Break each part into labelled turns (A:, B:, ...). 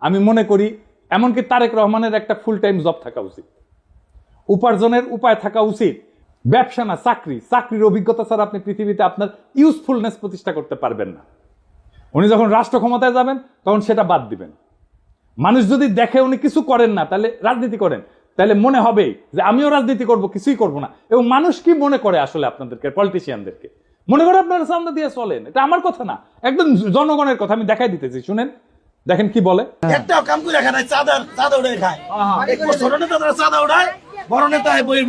A: আমি মনে করি, এমনকি তারেক রহমানের একটা ফুল টাইম জব থাকা উচিত। উপার্জনের উপায় থাকা উচিত। ব্যবসা না, চাকরি। চাকরির অভিজ্ঞতা ছাড়া আপনি পৃথিবীতে আপনার ইউজফুলনেস প্রতিষ্ঠা করতে পারবেন না। উনি যখন রাষ্ট্র ক্ষমতায় যাবেন, তখন সেটা বাদ দিবেন। মানুষ যদি দেখে উনি কিছু করেন না, তাহলে রাজনীতি করেন। তাহলে মনে হবে যে আমিও রাজনীতি করব, কিছুই করব না। এবং মানুষ কি মনে করে আসলে আপনাদেরকে পলিটিশিয়ানদেরকে মনে করে আপনারা চান্দা দিয়ে চলেন। এটা আমার কথা না। একদম জনগণের কথা, আমি দেখাই দিতেছি, শুনেন। দেখেন কি বলে?
B: একটাও কাম করে খায় না চাঁদা চাঁদা উড়ে খায়। এক ছোট নেতা তারা চাঁদা উড়ায় বড় নেতা বই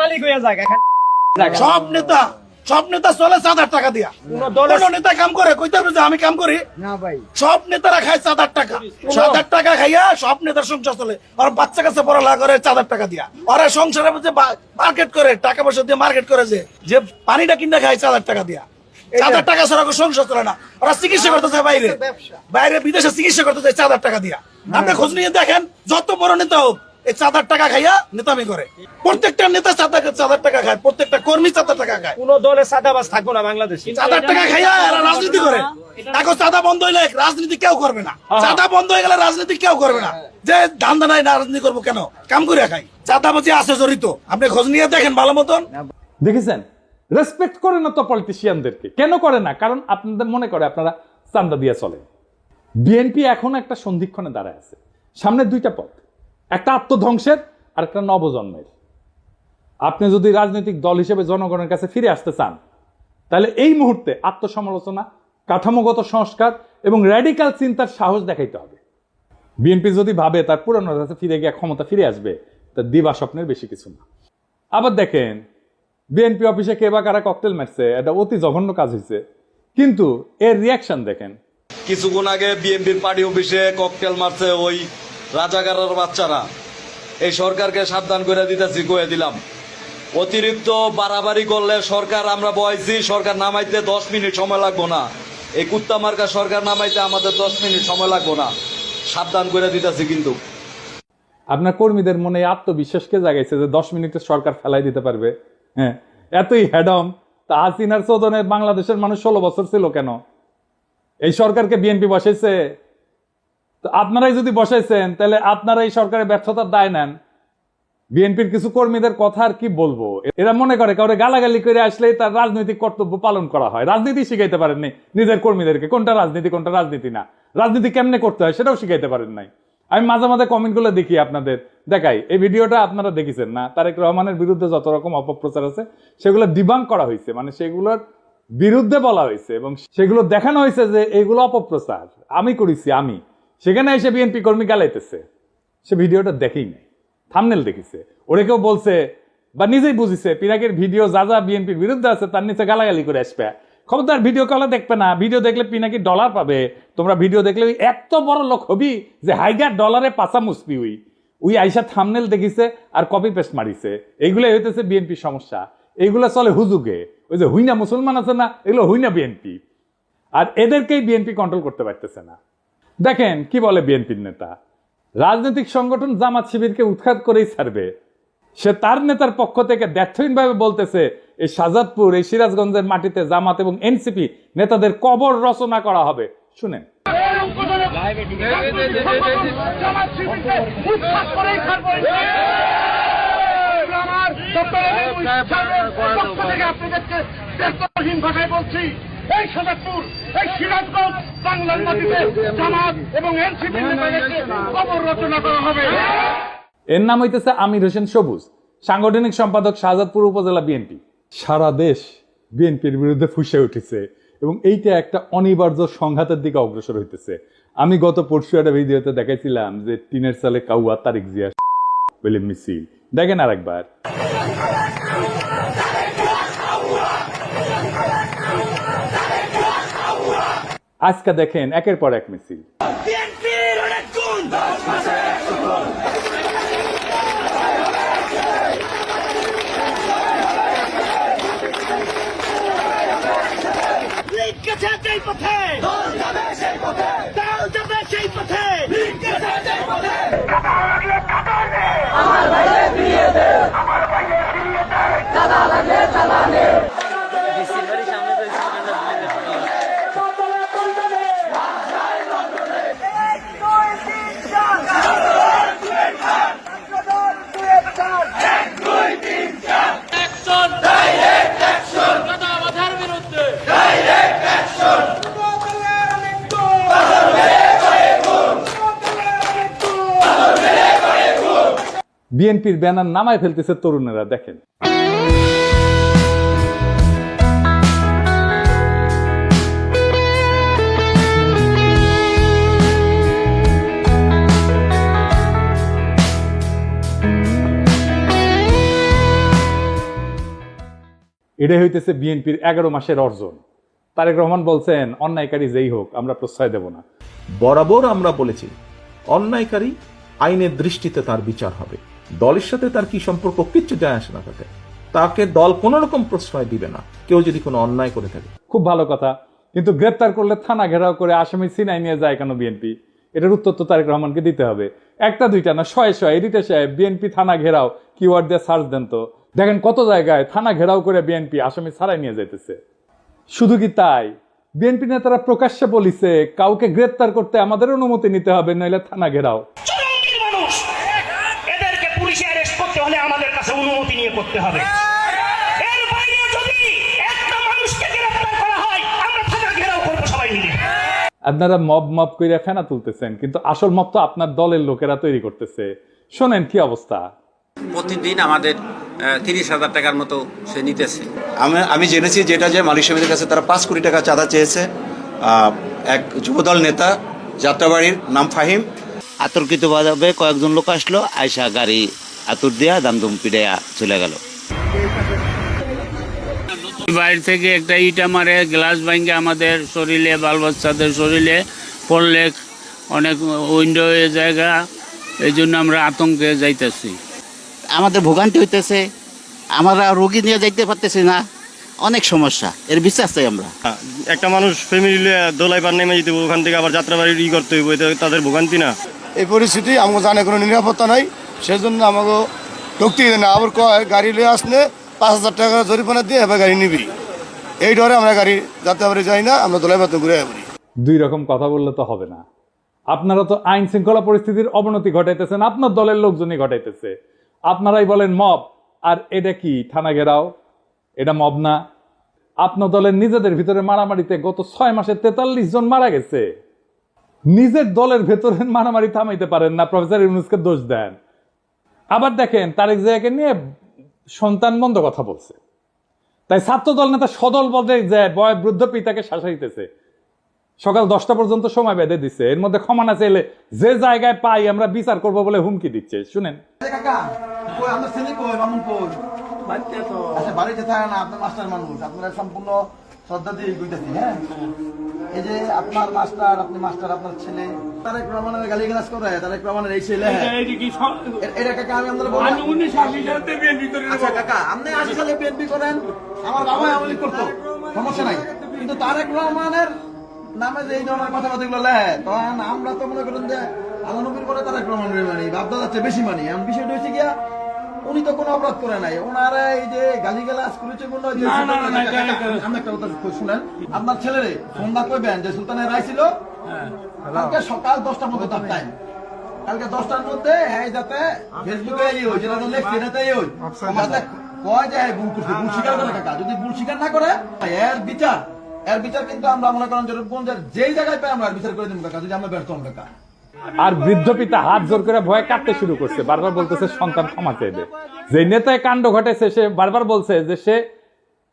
C: মালিক হয়ে যায়
B: সব নেতা সব নেতা চলে টাকা দিয়া। কোন নেতা কাম করে কইতে হবে যে আমি কাম করি।
C: না ভাই।
B: সব নেতারা খায় চাঁদার টাকা। চাঁদার টাকা খাইয়া সব নেতার সংসার চলে। আর বাচ্চা কাছে পড়ালেখা করে চাঁদার টাকা দিয়া। ওরা সংসারে মার্কেট করে টাকা পয়সা দিয়ে মার্কেট করে যে যে পানিটা কিনে খায় চাঁদার টাকা দিয়া। চাঁদার টাকা ছাড়া কোনো সংসার চলে না। ওরা চিকিৎসা করতে চায় বাইরে। বাইরে বিদেশে চিকিৎসা করতে চায় চাঁদার টাকা দিয়া। আপনি খোঁজ নিয়ে দেখেন যত বড় নেতা হোক এই চাঁদার টাকা খাইয়া নেতামি করে। প্রত্যেকটা নেতা চাঁদা চাঁদার টাকা খায় প্রত্যেকটা কর্মী চাঁদার টাকা খায়।
C: কোন দলে থাকব না বাংলাদেশে।
B: চাঁদার টাকা খাইয়া এরা রাজনীতি করে। এখন চাঁদা বন্ধ হইলে রাজনীতি কেউ করবে না। চাঁদা বন্ধ হয়ে গেলে রাজনীতি কেউ করবে না। যে ধান্দা নাই না রাজনীতি করব কেন? কাম করে খাই। চাঁদাবাজি আছে জড়িত। আপনি খোঁজ নিয়ে দেখেন ভালো মতন।
A: দেখেছেন? রেসপেক্ট করে না তো পলিটিশিয়ানদেরকে কেন করে না? কারণ আপনাদের মনে করে আপনারা চান্দা দিয়ে চলে বিএনপি এখন একটা সন্ধিক্ষণে দাঁড়ায় আছে। সামনে দুইটা পথ। একটা আত্মধ্বংসের আর একটা নবজন্মের। আপনি যদি রাজনৈতিক দল হিসেবে জনগণের কাছে ফিরে আসতে চান, তাহলে এই মুহূর্তে আত্মসমালোচনা, কাঠামোগত সংস্কার এবং র্যাডিক্যাল চিন্তার সাহস দেখাইতে হবে। বিএনপি যদি ভাবে তার পুরনো কাছে ফিরে গিয়ে ক্ষমতা ফিরে আসবে, তা দিবা স্বপ্নের বেশি কিছু না। আবার দেখেন বিএনপি অফিসে কে বা কারা ককটেল মারছে এটা অতি জঘন্য কাজ হয়েছে কিন্তু এর রিয়াকশন দেখেন।
D: কিছুক্ষণ আগে বিএনপির পার্টি অফিসে ককটেল মারছে ওই রাজাকারের বাচ্চারা। এই সরকারকে সাবধান করে দিতেছি কয়ে দিলাম। অতিরিক্ত বাড়াবাড়ি করলে সরকার আমরা বয়সি সরকার নামাইতে দশ মিনিট সময় লাগবো না। এই কুত্তা মার্কা সরকার নামাইতে আমাদের দশ মিনিট সময় লাগবো না। সাবধান করে দিতেছি কিন্তু।
A: আপনার কর্মীদের মনে আত্মবিশ্বাসকে জাগাইছে যে দশ মিনিটে সরকার ফেলাই দিতে পারবে। হ্যাঁ এতই হ্যাডম তা হাসিনার চোদনে বাংলাদেশের মানুষ ষোলো বছর ছিল কেন? এই সরকারকে বিএনপি বসাইছে? তো আপনারাই যদি বসাইছেন, তাহলে আপনারা এই সরকারের ব্যর্থতার দায় নেন। বিএনপির কিছু কর্মীদের কথা আর কি বলব? এরা মনে করে কাউরে গালাগালি করে আসলে তার রাজনৈতিক কর্তব্য পালন করা হয়। রাজনীতি শিখাইতে পারেননি নিজের কর্মীদেরকে। কোনটা রাজনীতি কোনটা রাজনীতি না। রাজনীতি কেমনে করতে হয় সেটাও শিখাইতে পারেন নাই। আমি মাঝে মাঝে কমেন্টগুলো দেখি আপনাদের। দেখাই এই ভিডিওটা আপনারা দেখেছেন না? তারেক রহমানের বিরুদ্ধে যত রকম অপপ্রচার আছে, সেগুলো ডিবাং করা হয়েছে। মানে সেগুলোর বিরুদ্ধে বলা হয়েছে এবং সেগুলো দেখানো হয়েছে যে এগুলো অপপ্রচার। আমি করেছি, আমি। সেখানে এসে বিএনপি কর্মী গালাইতেছে। সে ভিডিওটা দেখেই নাই। থামনেল দেখিছে। ওরে কেউ বলছে, বা নিজেই বুঝিছে, পিনাকের ভিডিও যা যা বিএনপির বিরুদ্ধে আছে, তার নিচে গালাগালি করে আসবে। খবরদার, ভিডিও কলে দেখবে না। ভিডিও দেখলে পিনাকি ডলার পাবে। তোমরা ভিডিও দেখলে এত বড় লোক হবি যে হাইগার ডলারে পাশা মুসবি উই। উই আইসা থামনেল দেখিছে আর কপি পেস্ট মারিছে। এইগুলো হইতেছে বিএনপির সমস্যা। এইগুলো চলে হুজুগে। ওই যে হুইনা মুসলমান আছে না, এগুলো হুইনা বিএনপি আর এদেরকেই বিএনপি কন্ট্রোল করতে পারতেছে না। দেখেন, কি বলে বিএনপির নেতা? রাজনৈতিক সংগঠন জামাত শিবিরকে উৎখাত করেই ছাড়বে। সে তার নেতার পক্ষ থেকে ব্যর্থহীনভাবে বলতেছে, এই শাজাদপুর এই সিরাজগঞ্জের মাটিতে জামাত এবং এনসিপি নেতাদের কবর রচনা করা হবে। শুনেন। এর নাম হইতেছে আমির হোসেন সবুজ, সাংগঠনিক সম্পাদক শাহজাদপুর উপজেলা বিএনপি। সারা দেশ বিএনপির বিরুদ্ধে ফুসে উঠেছে এবং এইটা একটা অনিবার্য সংঘাতের দিকে অগ্রসর হইতেছে। আমি গত পরশু একটা ভিডিওতে দেখাইছিলাম যে টিনের সালে কাউয়া তারিক জিয়া বলে মিছিল। দেখেন আরেকবার। আজকে দেখেন একের পর এক মিছিল।
B: পথে দল যাবে সেই পথে দল যাবে সেই পথে লিগ গেছে যেই পথে
A: বিএনপির ব্যানার নামায় ফেলতেছে তরুণেরা, দেখেন। এটাই হইতেছে বিএনপির এগারো মাসের অর্জন। তারেক রহমান বলছেন, অন্যায়কারী যেই হোক, আমরা প্রশ্রয় দেব না।
E: বরাবর আমরা বলেছি, অন্যায়কারী আইনের দৃষ্টিতে তার বিচার হবে। দলের সাথে তার কি সম্পর্ক কিচ্ছু যায় আসে না তাকে তাকে দল কোনো রকম প্রশ্রয় দিবে না। কেউ যদি কোনো অন্যায় করে থাকে।
A: খুব ভালো কথা। কিন্তু গ্রেপ্তার করলে থানা ঘেরাও করে আসামি সিনাই নিয়ে যায় কেন বিএনপি এটার উত্তর তো তারেক রহমানকে দিতে হবে। একটা, দুইটা না, শয়ে শয়ে, এডিটে সাহেব বিএনপি থানা ঘেরাও কিওয়ার্ড দিয়ে সার্চ দেন তো। দেখেন কত জায়গায় থানা ঘেরাও করে বিএনপি আসামি ছাড়াই নিয়ে যাইতেছে। শুধু কি তাই? বিএনপি নেতারা প্রকাশ্যে বলিছে, কাউকে গ্রেপ্তার করতে আমাদের অনুমতি নিতে হবে, নইলে থানা ঘেরাও।
F: করতে হবে। এর বাইরে যদি একটা মানুষকে গ্রেফতার করা হয় আমরা থানা ঘেরাও করব সবাই মিলে।
A: আপনারা মব মব কইরা ফেনা তুলতেছেন কিন্তু আসল মব তো আপনার দলের লোকেরা তৈরি করতেছে। শোনেন কি অবস্থা?
G: প্রতিদিন আমাদের তিরিশ হাজার টাকার মতো সে নিতেছে।
H: আমি আমি জেনেছি যেটা যে মালিক সমিতির কাছে তারা পাঁচ কোটি টাকা চাঁদা চেয়েছে। আহ, এক যুবদল নেতা যাত্রাবাড়ির নাম ফাহিম।
I: আতর্কিতভাবে কয়েকজন লোক আসলো আয়সা গাড়ি আতুর দিয়া দামদুম পিড়াইয়া চলে গেল।
J: বাইরে থেকে একটা ইটা মারে গ্লাস ভাঙ্গে আমাদের শরীরে বাল বাচ্চাদের শরীরে পড়লে অনেক উইন্ডো হয়ে জায়গা এই জন্য আমরা আতঙ্কে যাইতেছি।
I: আমাদের ভোগান্তি হইতেছে আমরা রোগী নিয়ে যাইতে পারতেছি না অনেক সমস্যা এর বিশ্বাস চাই আমরা।
K: একটা মানুষ ফ্যামিলি দোলাই পার নেমে যেতে ওখান থেকে আবার যাত্রাবাড়ি ই করতে হইব তাদের ভোগান্তি না।
L: এই পরিস্থিতি আমাকে জানে কোনো নিরাপত্তা নাই সেজন্য আমাকে ঢুকতে দেয় না। আবার কয়, গাড়ি লিয়ে আসলে পাঁচ হাজার টাকা জরিমানা দিয়ে এবার গাড়ি নিবি। এই ডরে আমরা গাড়ি যাত্রাবাড়ি যাই না, আমরা দোলাই পাতে ঘুরে পড়ি
A: দুই রকম কথা বললে তো হবে না। আপনারা তো আইন শৃঙ্খলা পরিস্থিতির অবনতি ঘটাইতেছেন, আপনার দলের লোকজনই ঘটাইতেছে। আপনারাই বলেন মব, আর এটা কি, থানা ঘেরাও? এটা মব না। আপনার দলের নিজেদের ভিতরে মারামারিতে গত ছয় মাসে তেতাল্লিশ জন মারা গেছে। নিজের দলের ভেতরে মারামারি থামাইতে পারেন না, প্রফেসর ইউনুসকে দোষ দেন। আবার দেখেন তারেক জিয়াকে নিয়ে সন্তান বন্ধ কথা বলছে। তাই ছাত্র দল নেতা সদল বদলে যায় বয় বৃদ্ধ পিতাকে শাসাইতেছে। সকাল দশটা পর্যন্ত সময় বেঁধে দিচ্ছে এর মধ্যে ক্ষমা না চাইলে যে জায়গায় পাই আমরা বিচার করব বলে হুমকি দিচ্ছে। শুনেন।
L: কাকা কই আমার ছেলে কই মামুন কই? আচ্ছা বাড়িতে থাকে না আপনার মাস্টার মানুষ আপনারা সম্পূর্ণ শ্রদ্ধা দিয়ে কইতাছি হ্যাঁ? এই যে আপনার মাস্টার আপনি মাস্টার আপনার ছেলে তারেক রহমানের গালি গালাজ করে তারেক রহমানের এই ছেলে হ্যাঁ? এটা কাকা আমি আপনাদের বলব। আচ্ছা কাকা আপনি আশি সালে বিএনপি করেন আমার বাবা আমলি করতো সমস্যা নাই। কিন্তু তারেক রহমানের নামে যে এই ধরনের কথাবার্তাগুলো লেয় তখন আমরা তো মনে করেন যে আল্লাহ নবীর পরে তারেক রহমানের মানি বাপদা যাচ্ছে বেশি মানি। এমন বিষয়টা হচ্ছে গিয়া উনি তো কোনো অপরাধ করে নাই। ওনারা এই যে গালি গালাজ করেছে মনে হয় আমি একটা কথা শুনেন। আপনার ছেলেরে ফোন না করবেন যে সুলতানের রায় ছিল? কালকে সকাল দশটার মধ্যে তার টাইম কালকে দশটার মধ্যে হ্যাঁ যাতে ফেসবুকে এই কয় যে হ্যাঁ ভুল করছে ভুল স্বীকার করে কাকা। যদি ভুল স্বীকার না করে এর বিচার এর বিচার কিন্তু আমরা মনে করেন যেরকম যে যেই জায়গায় পাই আমরা বিচার করে দিব কাকা যদি আমরা ব্যর্থ হন কাকা।
A: আর বৃদ্ধ পিতা হাত জোর করে ভয়ে কাঁদতে শুরু করছে। বারবার বলতেছে সন্তান ক্ষমা চাইবে যে নেতায় কাণ্ড ঘটেছে সে বারবার বলছে যে সে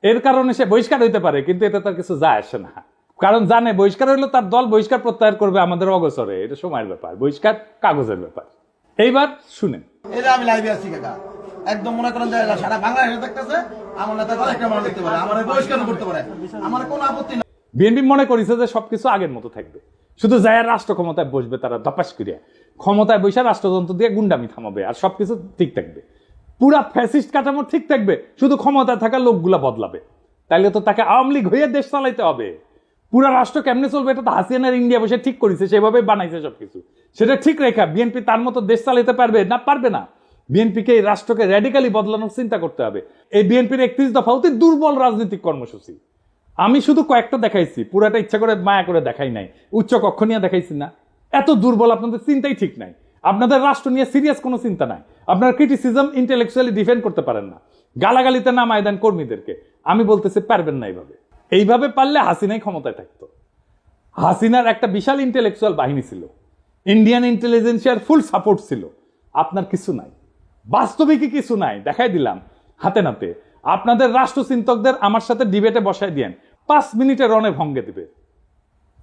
A: এর কারণে সে বহিষ্কার হইতে পারে কিন্তু এতে তার কিছু যায় আসে না। কারণ জানে বহিষ্কার হইলে তার দল বহিষ্কার প্রত্যাহার করবে আমাদের অগোচরে। এটা সময়ের ব্যাপার বহিষ্কার কাগজের ব্যাপার। এইবার শুনেন।
L: এটা আমি লাইভে আছি কাকা। একদম মনে করেন যে সারা বাংলাদেশে দেখতেছে আমার নেতা তারেক রহমান দেখতে পারে আমার বহিষ্কার করতে পারে। আমার কোনো আপত্তি
A: বিএনপি মনে করেছে যে সবকিছু আগের মতো থাকবে। শুধু যায়ার রাষ্ট্র ক্ষমতায় বসবে তারা ধপাস করিয়া। ক্ষমতায় বসে রাষ্ট্রযন্ত্র দিয়ে গুন্ডামি থামাবে আর সবকিছু ঠিক থাকবে। পুরা ফ্যাসিস্ট কাঠামো ঠিক থাকবে, শুধু ক্ষমতায় থাকা লোকগুলা বদলাবে। তাইলে তো তাকে আওয়ামী লীগ হয়ে দেশ চালাইতে হবে। পুরা রাষ্ট্র কেমনে চলবে এটা তো হাসিয়ানার ইন্ডিয়া বসে ঠিক করেছে, সেভাবে বানাইছে সবকিছু। সেটা ঠিক রেখা, বিএনপি তার মতো দেশ চালাইতে পারবে না পারবে না। বিএনপিকে এই রাষ্ট্রকে র্যাডিক্যালি বদলানোর চিন্তা করতে হবে। এই বিএনপির একত্রিশ দফা অতি দুর্বল রাজনৈতিক কর্মসূচি। আমি শুধু কয়েকটা দেখাইছি, পুরাটা ইচ্ছা করে মায়া করে দেখাই নাই, উচ্চ কক্ষ নিয়ে দেখাইছি না। এত দুর্বল, আপনাদের চিন্তাই ঠিক নাই। আপনাদের রাষ্ট্র নিয়ে সিরিয়াস কোনো চিন্তা নাই। আপনার ক্রিটিসিজম ইন্টেলেকচুয়ালি ডিফেন্ড করতে পারেন না। গালাগালিতে নামায় দেন কর্মীদেরকে। আমি বলতেছি, পারবেন না এইভাবে। এইভাবে পারলে হাসিনাই ক্ষমতায় থাকতো। হাসিনার একটা বিশাল ইন্টেলেকচুয়াল বাহিনী ছিল। ইন্ডিয়ান ইন্টেলিজেন্সিয়ার ফুল সাপোর্ট ছিল। আপনার কিছু নাই। বাস্তবিকই কিছু নাই। দেখাই দিলাম, হাতে নাতে। আপনাদের রাষ্ট্রচিন্তকদের আমার সাথে ডিবেটে বসাই দিয়েন। পাঁচ মিনিটে রনে ভঙ্গে দিবে।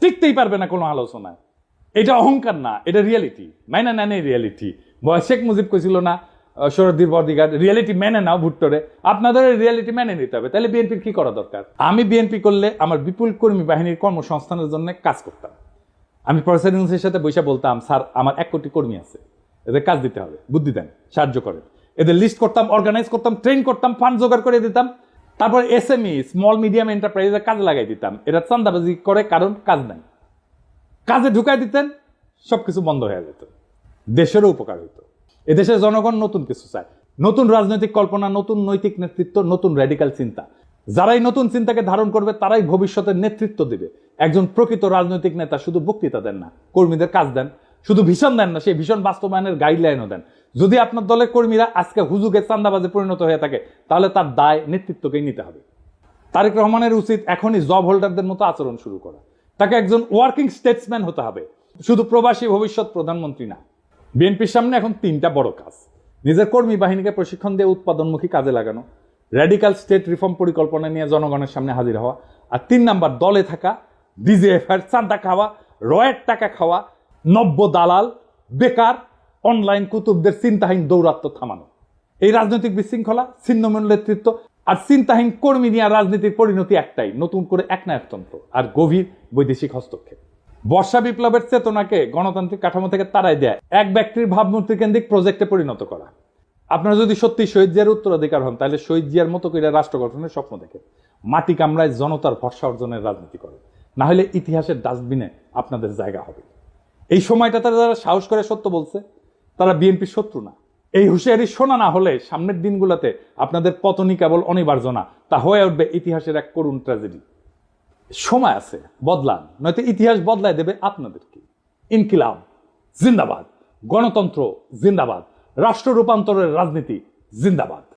A: টিকতেই পারবে না কোনো আলোচনায়। এটা অহংকার না, এটা রিয়েলিটি মাইনা নেন এই রিয়েলিটি শেখ মুজিব কইছিল না শরদ্দীর বদিগার রিয়েলিটি মেনে নাও ভুট্টরে। আপনাদের রিয়েলিটি মেনে নিতে হবে। তাহলে বিএনপির কি করা দরকার? আমি বিএনপি করলে আমার বিপুল কর্মী বাহিনীর কর্মসংস্থানের জন্য কাজ করতাম। আমি প্রফেসর সাথে বসে বলতাম, স্যার, আমার এক কোটি কর্মী আছে। এদের কাজ দিতে হবে। বুদ্ধি দেন, সাহায্য করেন। এদের লিস্ট করতাম অর্গানাইজ করতাম ট্রেন করতাম ফান্ড জোগাড় করে দিতাম। তারপর এসএমই স্মল মিডিয়াম এন্টারপ্রাইজে কাজে লাগাই দিতাম। এরা চান্দাবাজি করে, কারণ কাজ নাই। কাজে ঢুকাই দিতেন, সবকিছু বন্ধ হয়ে যেত। দেশেরও উপকার হইতো। এদেশের জনগণ নতুন কিছু চায়। নতুন রাজনৈতিক কল্পনা, নতুন নৈতিক নেতৃত্ব, নতুন র্যাডিক্যাল চিন্তা। যারাই নতুন চিন্তাকে ধারণ করবে, তারাই ভবিষ্যতের নেতৃত্ব দিবে। একজন প্রকৃত রাজনৈতিক নেতা শুধু বক্তৃতা দেন না, কর্মীদের কাজ দেন। শুধু ভীষণ দেন না, সেই ভীষণ বাস্তবায়নের গাইডলাইনও দেন। যদি আপনার দলের কর্মীরা আজকে হুজুগে চান্দাবাজে পরিণত হয়ে থাকে, তাহলে তার দায় নেতৃত্বকেই নিতে হবে। তারেক রহমানের উচিত এখনই জব হোল্ডারদের মতো আচরণ শুরু করা। তাকে একজন ওয়ার্কিং স্টেটসম্যান হতে হবে। শুধু প্রবাসী ভবিষ্যৎ প্রধানমন্ত্রী না, বিএনপির সামনে এখন তিনটা বড় কাজ। নিজের কর্মী বাহিনীকে প্রশিক্ষণ দিয়ে উৎপাদনমুখী কাজে লাগানো র্যাডিক্যাল স্টেট রিফর্ম পরিকল্পনা নিয়ে জনগণের সামনে হাজির হওয়া, আর তিন নাম্বার দলে থাকা ডিজিএফ এর চাঁদা খাওয়া, রয়ের টাকা খাওয়া, নব্য দালাল, বেকার অনলাইন কুতুবদের চিন্তাহীন দৌরাত্ম থামানো। এই রাজনৈতিক বিশৃঙ্খলা, ছিন্নমূল নেতৃত্ব আর চিন্তাহীন কর্মী নিয়ে রাজনীতির পরিণতি একটাই, নতুন করে একনায়কতন্ত্র আর গভীর বৈদেশিক হস্তক্ষেপ। বর্ষা বিপ্লবের চেতনাকে গণতান্ত্রিক কাঠামো থেকে তাড়াই দেয় এক ব্যক্তির ভাবমূর্তি কেন্দ্রিক প্রজেক্টে পরিণত করা। আপনারা যদি সত্যি শহীদ জিয়ার উত্তরাধিকার হন, তাহলে শহীদ জিয়ার মতো করে রাষ্ট্র গঠনের স্বপ্ন দেখে মাটি কামড়ায় জনতার ভরসা অর্জনের রাজনীতি করে না হলে ইতিহাসের ডাস্টবিনে আপনাদের জায়গা হবে। এই সময়টা তারা যারা সাহস করে সত্য বলছে তারা বিএনপির শত্রু না। এই হুঁশিয়ারি শোনা না হলে সামনের দিনগুলোতে আপনাদের পতনই কেবল অনিবার্য না, তা হয়ে উঠবে ইতিহাসের এক করুণ ট্র্যাজেডি সময় আছে, বদলান, নয়তো ইতিহাস বদলায় দেবে আপনাদেরকে। ইনকিলাব, জিন্দাবাদ। গণতন্ত্র, জিন্দাবাদ। রাষ্ট্র রূপান্তরের রাজনীতি, জিন্দাবাদ।